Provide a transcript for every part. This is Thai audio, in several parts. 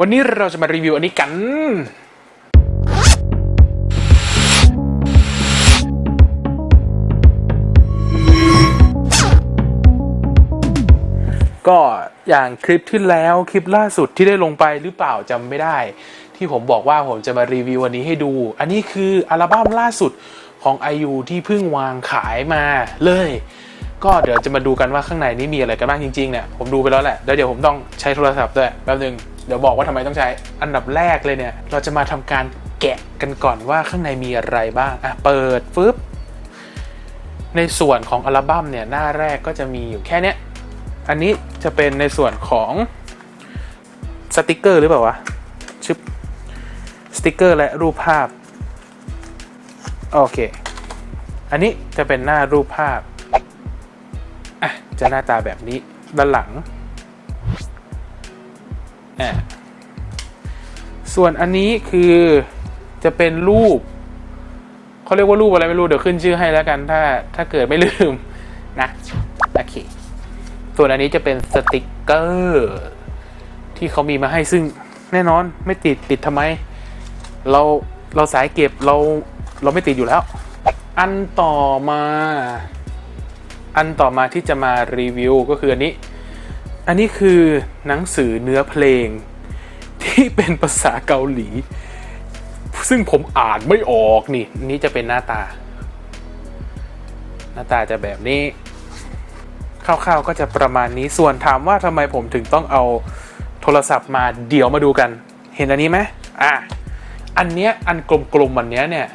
วันนี้เราจะมารีวิวอันนี้กัน ก็อย่างคลิปที่แล้วคลิปล่าสุดที่ได้ลงไปหรือเปล่าจำไม่ได้ ที่ผมบอกว่าผมจะมารีวิววันนี้ให้ดู อันนี้คืออัลบั้มล่าสุดของ IU ที่เพิ่งวางขายมาเลย ก็เดี๋ยวจะมาดูกันว่าข้างในนี้มีอะไรกันบ้างจริงๆเนี่ยผมดูไปแล้วแหละแล้วเดี๋ยวผมต้องใช้โทรศัพท์ด้วยแป๊บนึง เดี๋ยวบอกว่าทำไมต้องใช้ อันดับแรกเลยเนี่ย เราจะมาทำการแกะกันก่อนว่าข้างในมีอะไรบ้าง อะ เปิดฟึบในส่วนของอัลบั้มเนี่ย หน้าแรกก็จะมีอยู่แค่เนี้ย อันนี้จะเป็นในส่วนของสติกเกอร์หรือเปล่าวะชึบสติกเกอร์และรูปภาพ โอเค อันนี้จะเป็นหน้ารูปภาพ อะ จะหน้าตาแบบนี้ด้านหลัง อะส่วนอันนี้คือจะเป็นรูปเขาเรียกว่ารูปอะไรไม่รู้ เดี๋ยวขึ้นชื่อให้แล้วกันถ้าถ้าเกิดไม่ลืมนะโอเคส่วนอันนี้จะเป็นสติกเกอร์ที่เขามีมาให้ซึ่งแน่นอนไม่ติดติดทำไม เราเราสายเก็บเราเราไม่ติดอยู่แล้ว อันต่อมา อันต่อมาที่จะมารีวิวก็คืออันนี้ อันนี้คือหนังสือเนื้อเพลง ที่เป็นภาษาเกาหลี ซึ่งผมอ่านไม่ออกนี่ นี่จะเป็นหน้าตา หน้าตาจะแบบนี้คร่าวๆก็จะประมาณนี้ส่วนถามว่าทำไมผมถึงต้องเอาโทรศัพท์มาเดี๋ยวมาดูกัน เห็นอันนี้ไหมอะอันเนี้ยอันกลมๆอันเนี้ยเนี่ย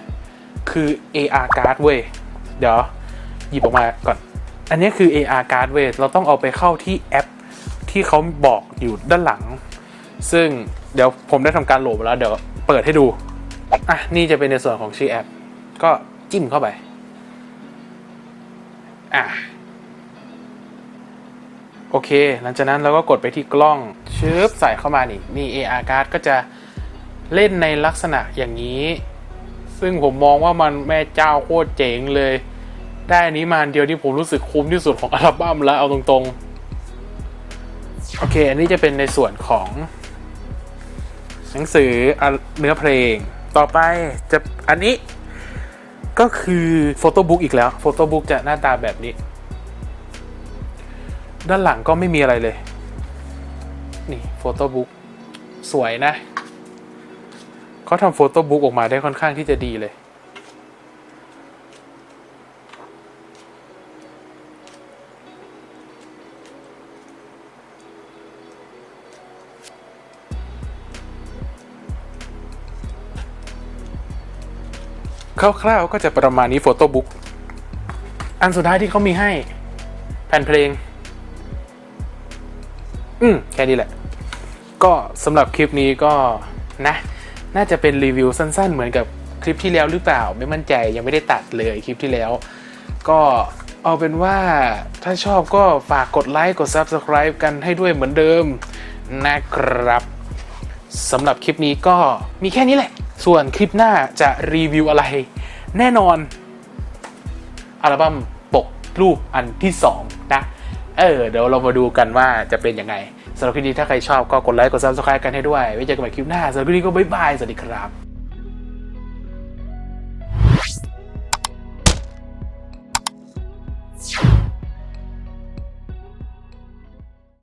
คือ AR card เว้ยเดี๋ยวหยิบออกมาก่อน อันนี้คือ AR card เว้ยเราต้องเอาไปเข้าที่แอป ที่เขาบอกอยู่ด้านหลัง ซึ่งเดี๋ยวผมได้ทำการโหลดมาแล้ว เดี๋ยวเปิดให้ดู อะ นี่จะเป็นในส่วนของชื่อแอป ก็จิ้มเข้าไป อะโอเค หลังจากนั้นเราก็กดไปที่กล้องชึบใส่เข้ามานี่ นี่ AR card ก็จะเล่นในลักษณะอย่างนี้ ซึ่งผมมองว่ามันแม่เจ้าโคตรเจ๋งเลย ได้อันนี้มาเดียวที่ผมรู้สึกคุ้มที่สุดของอัลบั้มแล้วเอาตรงๆ โอเค อันนี้จะเป็นในส่วนของ หนังสือเนื้อเพลง ต่อไปจะอันนี้ก็คือโฟโต้บุ๊กอีกแล้วโฟโต้บุ๊กจะหน้าตาแบบนี้ ด้านหลังก็ไม่มีอะไรเลย นี่โฟโต้บุ๊กสวยนะเขาทำโฟโต้บุ๊กออกมาได้ค่อนข้างที่จะดีเลย คร่าวๆก็จะประมาณนี้โฟโต้บุ๊กอันสุดท้ายที่เขามีให้ แผ่นเพลง อืมแค่นี้แหละ ก็สำหรับคลิปนี้ก็นะ น่าจะเป็นรีวิวสั้นๆ เหมือนกับคลิปที่แล้วหรือเปล่า ไม่มั่นใจยังไม่ได้ตัดเลยคลิปที่แล้ว ก็เอาเป็นว่าถ้าชอบก็ฝากกดไลค์กด Subscribe กันให้ด้วยเหมือนเดิมนะครับสำหรับคลิปนี้ก็มีแค่นี้แหละ ส่วนคลิปหน้าจะรีวิวอะไร แน่นอน อัลบั้มปกรูปอันที่ 2 นะ เออ เดี๋ยวเรามาดูกันว่าจะเป็นยังไงสำหรับคลิปนี้ถ้าใครชอบก็กดไลค์กดซับสไครต์กันให้ด้วยไว้เจอกันใหม่คลิปหน้าสำหรับคลิปนี้ก็บ๊ายบาย สวัสดีครับ